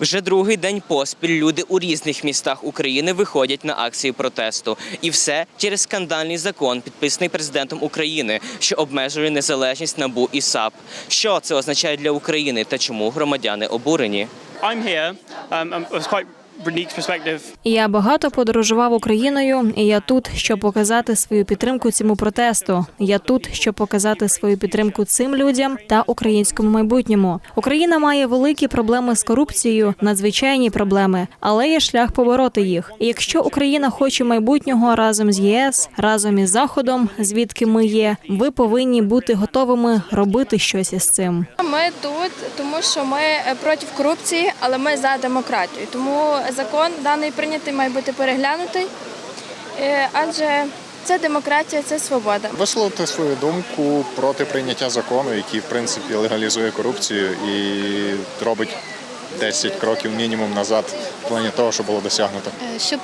Вже другий день поспіль люди у різних містах України виходять на акції протесту. І все через скандальний закон, підписаний президентом України, що обмежує незалежність НАБУ і САП. Що це означає для України та чому громадяни обурені? I'm here. Um, I was quite. Я багато подорожував Україною, і я тут, щоб показати свою підтримку цьому протесту. Я тут, щоб показати свою підтримку цим людям та українському майбутньому. Україна має великі проблеми з корупцією, надзвичайні проблеми, але є шлях побороти їх. І якщо Україна хоче майбутнього разом з ЄС, разом із Заходом, звідки ми є, ви повинні бути готовими робити щось із цим. Ми тут, тому що ми е, проти корупції, але ми за демократію. Тому закон даний прийнятий має бути переглянутий, е, адже це демократія, це свобода. Висловити свою думку проти прийняття закону, який в принципі легалізує корупцію і робить 10 кроків мінімум назад в плані того, що було досягнуто. Е, щоб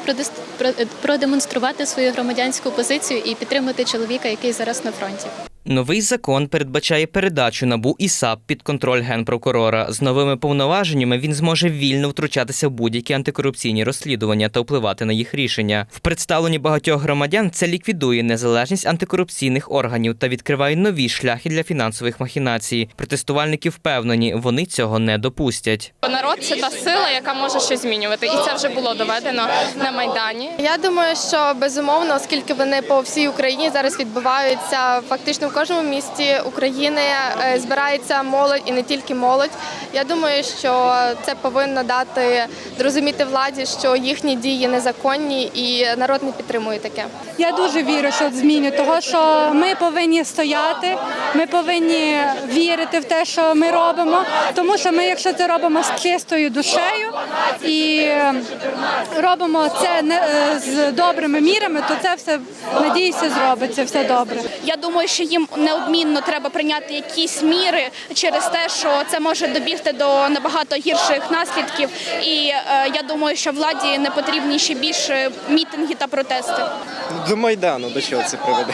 е, продемонструвати свою громадянську позицію і підтримати чоловіка, який зараз на фронті. Новий закон передбачає передачу НАБУ і САП під контроль генпрокурора. З новими повноваженнями він зможе вільно втручатися в будь-які антикорупційні розслідування та впливати на їх рішення. В представленні багатьох громадян це ліквідує незалежність антикорупційних органів та відкриває нові шляхи для фінансових махінацій. Протестувальники впевнені, вони цього не допустять. Народ це та сила, яка може щось змінювати, і це вже було доведено на майдані. Я думаю, що безумовно, оскільки вони по всій Україні зараз відбуваються фактично кожному місті України е, збирається молодь і не тільки молодь. Я думаю, що це повинно дати зрозуміти владі, що їхні дії незаконні і народ не підтримує таке. Я дуже вірю, що зміню, того що ми повинні стояти, ми повинні вірити в те, що ми робимо. Тому що ми, якщо це робимо з чистою душею і робимо це не е, з добрими мірами, то це все надіюся зробиться все добре. Я думаю, що їм неодмінно треба прийняти якісь міри через те, що це може добігти до набагато гірших наслідків. І е, я думаю, що владі не потрібні ще більше мітинги та протести. До Майдану до чого це приведе?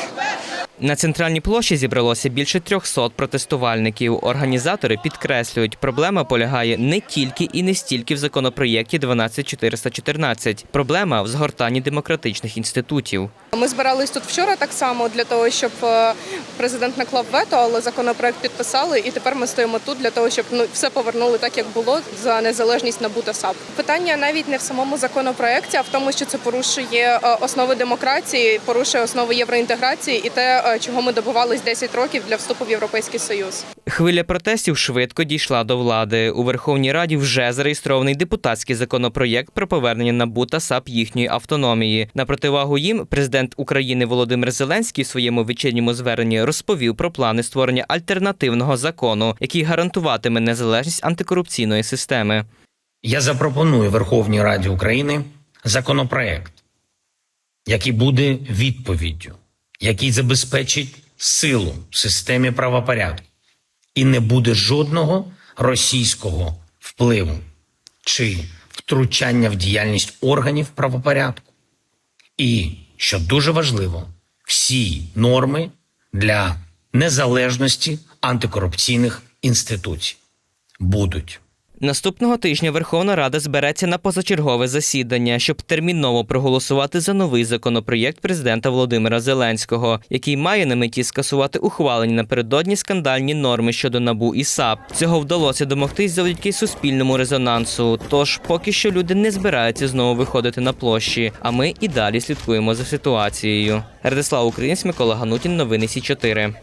На центральній площі зібралося більше 300 протестувальників. Організатори підкреслюють, проблема полягає не тільки і не стільки в законопроєкті 12414. Проблема в згортанні демократичних інститутів. Ми збирались тут вчора так само для того, щоб е, президент наклав вето, але законопроект підписали, і тепер ми стоїмо тут для того, щоб ну все повернули так, як було за незалежність НАБУ та САП. Питання навіть не в самому законопроекті, а в тому, що це порушує е, основи демократії, порушує основи євроінтеграції і те, е, чого ми добувались 10 років для вступу в Європейський Союз. Хвиля протестів швидко дійшла до влади. У Верховній Раді вже зареєстрований депутатський законопроєкт про повернення НАБУ та САП їхньої автономії. На противагу їм президент України Володимир Зеленський в своєму вечірньому зверненні розповів про плани створення альтернативного закону, який гарантуватиме незалежність антикорупційної системи. Я запропоную Верховній Раді України законопроект, який буде відповіддю, який забезпечить силу в системі правопорядку і не буде жодного російського впливу чи втручання в діяльність органів правопорядку. І, що дуже важливо, всі норми для незалежності антикорупційних інституцій будуть. Наступного тижня Верховна Рада збереться на позачергове засідання, щоб терміново проголосувати за новий законопроєкт президента Володимира Зеленського, який має на меті скасувати ухвалені напередодні скандальні норми щодо набу і САП. Цього вдалося домогтись завдяки суспільному резонансу. Тож поки що люди не збираються знову виходити на площі. А ми і далі слідкуємо за ситуацією. Радислав Українець, Микола Ганутін, новини Сі 4